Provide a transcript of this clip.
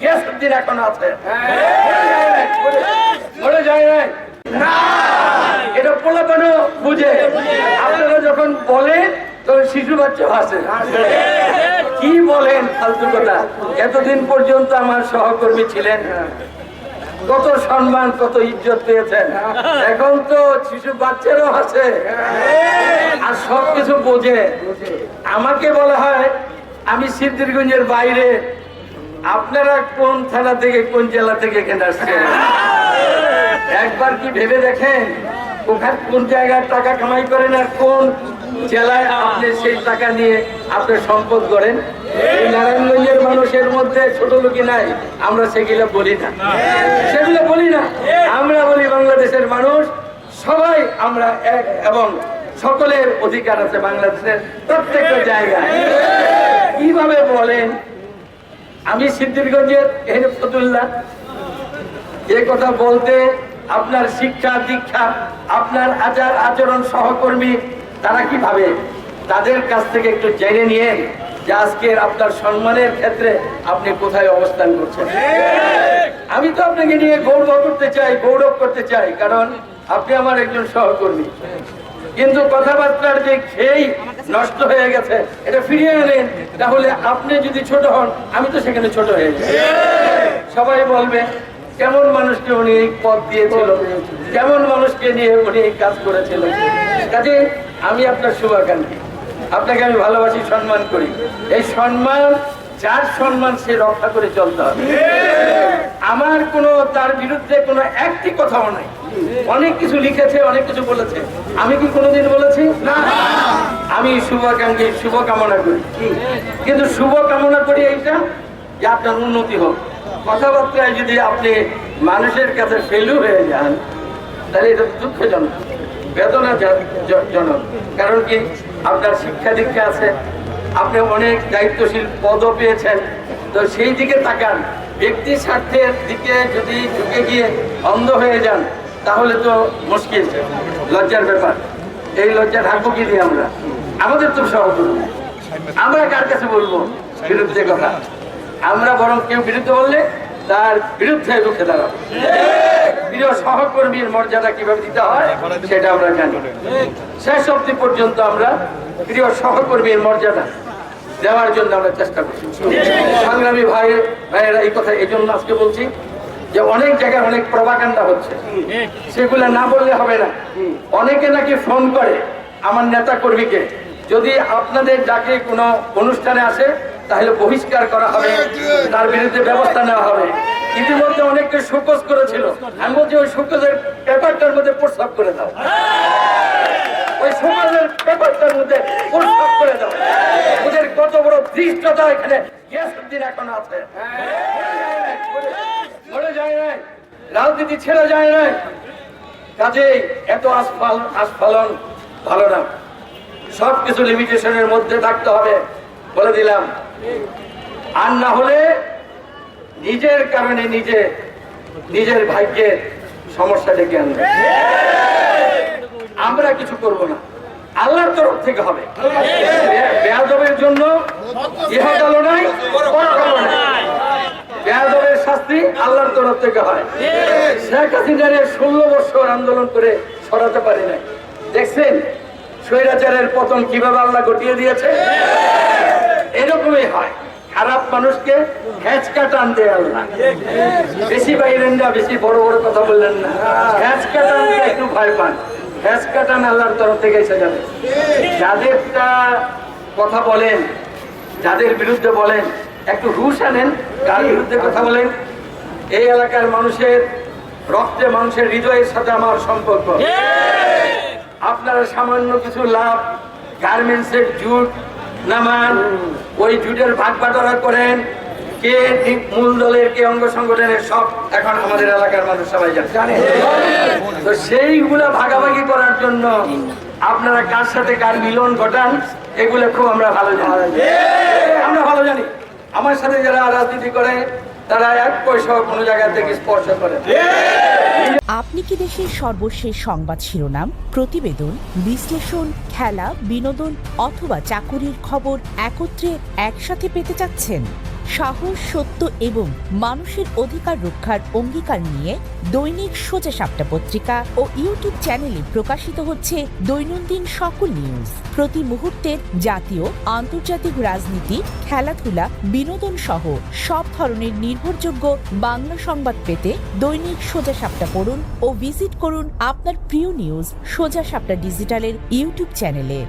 গিয়াসুদ্দিন এখন আছে। মরে যায় নাই। এটা পোলাপানো বুঝে। আপনারা যখন বলেন, তখন শিশু বাচ্চা হাসে কি বলেন? ফালতু কথা। এতদিন পর্যন্ত আমার সহকর্মী ছিলেন। কত সম্মান, কত ইজ্জত পেয়েছেন। এখন তো শিশু বাচ্চারও আছে। আর সবকিছু বোঝে। আমাকে বলা হয়, আমি সিদ্ধিরগঞ্জের বাইরে আপনারা কোন থানা থেকে, কোন জেলা থেকে এখানে আসছেন? একবার কি ভেবে দেখেন? ওখানে কোন জায়গায় টাকা কামাই করেন আর কোন জেলায় আপনি সেই টাকা নিয়ে আপনি সম্পদ করেন এই নারায়ণগঞ্জের মানুষের মধ্যে ছোট লোকই নাই, আমরা সেগুলো বলি না। সেগুলো বলি না। আমরা বলি বাংলাদেশের মানুষ, সবাই আমরা এক এবং সকলের অধিকার আছে বাংলাদেশের প্রত্যেকটা জায়গায়। কীভাবে বলেন? আমি সিদ্ধিরগঞ্জের হেরফতুল্লাহ এ কথা বলতে আপনার শিক্ষা দীক্ষা আপনার আচার আচরণ সহকর্মী তারা কি ভাবে? তাদের কাছ থেকে একটু জেনে নিয়ে যে আজকের আপনার সম্মানের ক্ষেত্রে আপনি কোথায় অবস্থান করছেন। আমি তো আপনাকে নিয়ে গৌরব করতে চাই গৌরব করতে চাই কারণ আপনি আমার একজন সহকর্মী। কিন্তু কথাবার্তার যে খেই নষ্ট হয়ে গেছে এটা ফিরিয়ে আনেন। তাহলে আপনি যদি ছোট হন, আমি তো সেখানে ছোট হয়ে যাই। সবাই বলবে, কেমন মানুষকে উনি পদ দিয়েছিল? কেমন মানুষকে নিয়ে উনি কাজ করেছিল? কাজে আমি আপনার শুভাকাঙ্ক্ষী। আপনাকে আমি ভালোবাসি, সম্মান করি। এই সম্মান, যার সম্মান সে রক্ষা করে চলতে হবে। আমার কোনো, তার বিরুদ্ধে কোনো একটি কথাও নাই। অনেক কিছু লিখেছে, অনেক কিছু বলেছে। আমি কি কোনোদিন বলেছি? আমি শুভাকাঙ্ক্ষী শুভ কামনা করি। কিন্তু শুভ কামনা করি এইটা যে আপনার উন্নতি হোক। কথাবার্তায় যদি আপনি মানুষের কাছে ফেলু হয়ে যান, তাহলে এটা দুঃখজনক বেদনা জনক কারণ কি? আপনার শিক্ষা দীক্ষা আছে, আপনি অনেক দায়িত্বশীল পদও পেয়েছেন। তো সেই দিকে তাকান। ব্যক্তি স্বার্থের দিকে যদি ঢুকে গিয়ে অন্ধ হয়ে যান, তাহলে তো মুশকিল, লজ্জার ব্যাপার। এই লজ্জা ঢাকবো কি দিয়ে আমরা? আমাদের তো সহকর্মী আমরা কার কাছে বলব? বিরুদ্ধে কথা। আমরা বরং কেউ বিরুদ্ধে বললে তার বিরুদ্ধে রুখে দাঁড়াবো। প্রিয় সহকর্মীর মর্যাদা কীভাবে দিতে হয়, সেটা আমরা জানি। শেষ অব্দি পর্যন্ত আমরা প্রিয় সহকর্মীর মর্যাদা দেওয়ার জন্য আমরা চেষ্টা করছি। সংগ্রামী ভাই ভাইয়েরা এই কথা এই জন্য আজকে বলছি যে অনেক জায়গায় অনেক প্রভাকাণ্ডা হচ্ছে। সেগুলো না বললে হবে না। অনেকে নাকি ফোন করে আমার নেতা কর্মীকে যদি আপনাদের ডাকে কোনো অনুষ্ঠানে আসে, তাহলে বহিষ্কার করা হবে, তার বিরুদ্ধে ব্যবস্থা নেওয়া হবে। ইতিমধ্যে অনেককে শোকজ করেছিল। আমি বলছি, ওই শোকজের পেপারটার মধ্যে প্রস্তাব করে দাও। ওই সমাজের পেপারটার মধ্যে প্রস্তাব করে দাও। ওদের কত বড় ধৃষ্টতা এখানে গিয়াসুদ্দিন এখন আছে। মরে যায় নাই। রাজনীতি ছেড়ে যায় নাই। কাজেই এত আস্ফাল আস্ফালন ভালো না। সবকিছু লিমিটেশনের মধ্যে থাকতে হবে। বলে দিলাম। আর না হলে নিজের কারণে নিজে, নিজের ভাগ্যের সমস্যা ডেকে আনবে। আমরা কিছু করব না। আল্লাহর তরফ থেকে হবে। বেয়াদবের জন্য বেয়াদবের শাস্তি আল্লাহর তরফ থেকে হয়। শেখ হাসিনার ষোলো বছর আন্দোলন করে সরাতে পারি নাই। দেখছেন? স্বৈরাচারের পতন কীভাবে আল্লাহ ঘটিয়ে দিয়েছে? এরকমই হয়। খারাপ মানুষকে হ্যাঁচকা টান দেয় আল্লাহ। বেশি বাইরেন না, বেশি বড় বড় কথা বললেন না। হ্যাঁচকা টান একটু ভয় পান। হ্যাঁচকা টান আল্লাহর তরফ থেকে এসে যাবে। যাদেরটা কথা বলেন, যাদের বিরুদ্ধে বলেন, একটু হুশ আনেন কার বিরুদ্ধে কথা বলেন। এই এলাকার মানুষের রক্তে মানুষের হৃদয়ের সাথে আমার সম্পর্ক। আপনারা সামান্য কিছু লাভ গার্মেন্টসের জুট নামান ওই জুটের ভাগ বাটোয়ারা করেন কে ঠিক মূল দলের কে অঙ্গ সংগঠনের সব এখন আমাদের এলাকার মানুষ সবাই জানে। তো সেইগুলা ভাগাভাগি করার জন্য আপনারা কার সাথে কার মিলন ঘটান এগুলো খুব আমরা ভালো জানি। আমরা ভালো জানি। আমার সাথে যারা রাজনীতি করে তারা এক পয়সা কোনো জায়গা থেকে স্পর্শ করে আপনি কি দেশের সর্বশেষ সংবাদ শিরোনাম, প্রতিবেদন, বিশ্লেষণ, খেলা, বিনোদন অথবা চাকুরির খবর একত্রে একসাথে পেতে চাচ্ছেন? সাহস, সত্য এবং মানুষের অধিকার রক্ষার অঙ্গীকার নিয়ে দৈনিক সোজা সাপটা পত্রিকা ও ইউটিউব চ্যানেলে প্রকাশিত হচ্ছে দৈনন্দিন সকল নিউজ প্রতি মুহূর্তের জাতীয়, আন্তর্জাতিক রাজনীতি, খেলাধুলা, বিনোদন সহ সব ধরনের নির্ভরযোগ্য বাংলা সংবাদ পেতে দৈনিক সোজা সাপটা পড়ুন ও ভিজিট করুন আপনার প্রিয় নিউজ সোজা সাপটা ডিজিটালের ইউটিউব চ্যানেলে।